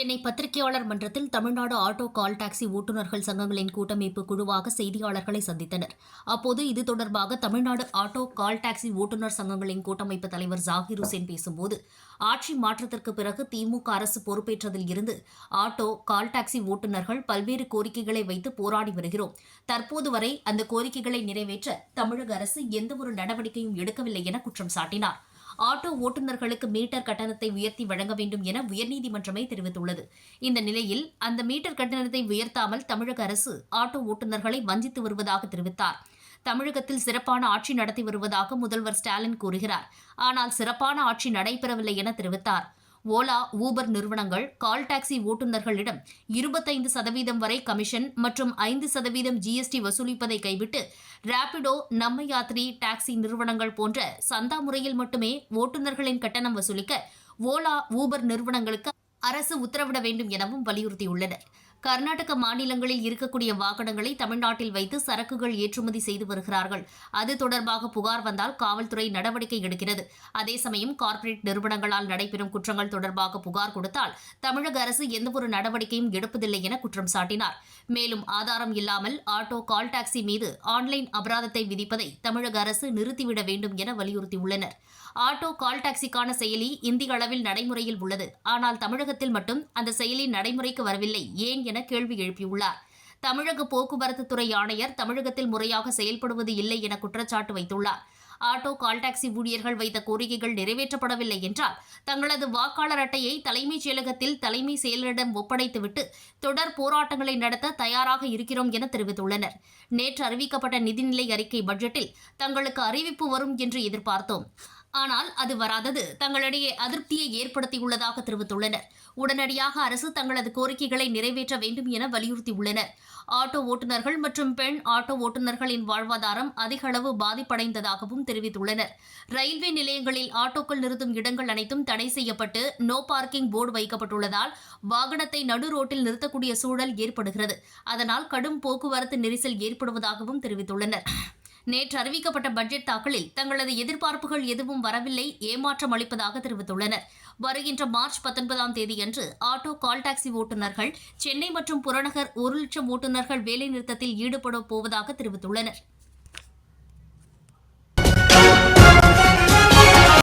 சென்னை பத்திரிகையாளர் மன்றத்தில் Tamil Nadu auto call taxi ஓட்டுநர்கள் சங்கங்களின் கூட்டமைப்பு குழுவாக செய்தியாளர்களை சந்தித்தனர். அப்போது இது தொடர்பாக தமிழ்நாடு ஆட்டோ கால் டாக்ஸி ஓட்டுநர் சங்கங்களின் கூட்டமைப்பு தலைவர் ஜாகிர் ஹுசேன் பேசும்போது ஆட்சி மாற்றத்திற்கு பிறகு திமுக அரசு பொறுப்பேற்றதில் இருந்து ஆட்டோ கால் டாக்ஸி ஓட்டுநர்கள் பல்வேறு கோரிக்கைகளை வைத்து போராடி வருகிறோம். தற்போது வரை அந்த கோரிக்கைகளை நிறைவேற்ற தமிழக அரசு எந்தவொரு நடவடிக்கையும் எடுக்கவில்லை என குற்றம் சாட்டினார். ஆட்டோ ஓட்டுநர்களுக்கு மீட்டர் கட்டணத்தை உயர்த்தி வழங்க வேண்டும் என உயர்நீதிமன்றமே தெரிவித்துள்ளது. இந்த நிலையில் அந்த மீட்டர் கட்டணத்தை உயர்த்தாமல் தமிழக அரசு ஆட்டோ ஓட்டுநர்களை வஞ்சித்து வருவதாக தெரிவித்தார். தமிழகத்தில் சிறப்பான ஆட்சி நடத்தி வருவதாக முதல்வர் ஸ்டாலின் கூறுகிறார். ஆனால் சிறப்பான ஆட்சி நடைபெறவில்லை என தெரிவித்தார். ஓலா ஊபர் நிறுவனங்கள் கால் டாக்ஸி ஓட்டுநர்களிடம் இருபத்தைந்து சதவீதம் வரை கமிஷன் மற்றும் ஐந்து சதவீதம் ஜிஎஸ்டி வசூலிப்பதை கைவிட்டு ராபிடோ நம்ம யாத்ரி டாக்ஸி நிறுவனங்கள் போன்ற சந்தா முறையில் மட்டுமே ஓட்டுநர்களின் கட்டணம் வசூலிக்க ஓலா ஊபர் நிறுவனங்களுக்கு அரசு உத்தரவிட வேண்டும் எனவும் வலியுறுத்தியுள்ளனர். கர்நாடக மாநிலங்களில் இருக்கக்கூடிய வாகனங்களை தமிழ்நாட்டில் வைத்து சரக்குகள் ஏற்றுமதி செய்து வருகிறார்கள். அது தொடர்பாக புகார் வந்தால் காவல்துறை நடவடிக்கை எடுக்கிறது. அதே சமயம் கார்ப்பரேட் நிறுவனங்களால் நடைபெறும் குற்றங்கள் தொடர்பாக புகார் கொடுத்தால் தமிழக அரசு எந்தவொரு நடவடிக்கையும் எடுப்பதில்லை என குற்றம் சாட்டினார். மேலும் ஆதாரம் இல்லாமல் ஆட்டோ கால் டாக்ஸி மீது ஆன்லைன் அபராதத்தை விதிப்பதை தமிழக அரசு நிறுத்திவிட வேண்டும் என வலியுறுத்தியுள்ளனர். ஆட்டோ கால் டாக்ஸிக்கான செயலி இந்திய அளவில் நடைமுறையில் உள்ளது. ஆனால் தமிழகத்தில் மட்டும் அந்த செயலி நடைமுறைக்கு வரவில்லை. ஏன் என கேள்வி எழுப்பியுள்ளார். தமிழக போக்குவரத்து துறை ஆணையர் தமிழகத்தில் முறையாக செயல்படுவது இல்லை என குற்றச்சாட்டு வைத்துள்ளார். ஆட்டோ கால் டாக்ஸி ஊழியர்கள் வைத்த கோரிக்கைகள் நிறைவேற்றப்படவில்லை என்றால் தங்களது வாக்காளர் அட்டையை தலைமைச் செயலகத்தில் தலைமை செயலரிடம் ஒப்படைத்துவிட்டு தொடர் போராட்டங்களை நடத்த தயாராக இருக்கிறோம் என தெரிவித்துள்ளனர். நேற்று அறிவிக்கப்பட்ட நிதிநிலை அறிக்கை பட்ஜெட்டில் தங்களுக்கு அறிவிப்பு வரும் என்று எதிர்பார்த்தோம். ஆனால் அது வராதது. தங்களிடையே அதிருப்தியை ஏற்படுத்தியுள்ளதாக தெரிவித்துள்ளனர். உடனடியாக அரசு தங்களது கோரிக்கைகளை நிறைவேற்ற வேண்டும் என வலியுறுத்தியுள்ளனர். ஆட்டோ ஓட்டுநர்கள் மற்றும் பெண் ஆட்டோ ஓட்டுநர்களின் வாழ்வாதாரம் அதிக அளவு பாதிப்படைந்ததாகவும் தெரிவித்துள்ளனர். ரயில்வே நிலையங்களில் ஆட்டோக்கள் நிறுத்தும் இடங்கள் அனைத்தும் தடை செய்யப்பட்டு நோ பார்க்கிங் போர்டு வைக்கப்பட்டுள்ளதால் வாகனத்தை நடு ரோட்டில் நிறுத்தக்கூடிய சூழல் ஏற்படுகிறது. அதனால் கடும் போக்குவரத்து நெரிசல் ஏற்படுவதாகவும் தெரிவித்துள்ளனர். நேற்று அறிவிக்கப்பட்ட பட்ஜெட் தாக்கலில் தங்களது எதிர்பார்ப்புகள் எதுவும் வரவில்லை ஏமாற்றம் அளிப்பதாக தெரிவித்துள்ளனர். வருகின்ற மார்ச் பத்தொன்பதாம் தேதியன்று ஆட்டோ கால் டாக்ஸி ஓட்டுநர்கள் சென்னை மற்றும் புறநகர் ஒரு லட்சம் ஓட்டுநர்கள் வேலைநிறுத்தத்தில் ஈடுபட போவதாக தெரிவித்துள்ளனர்.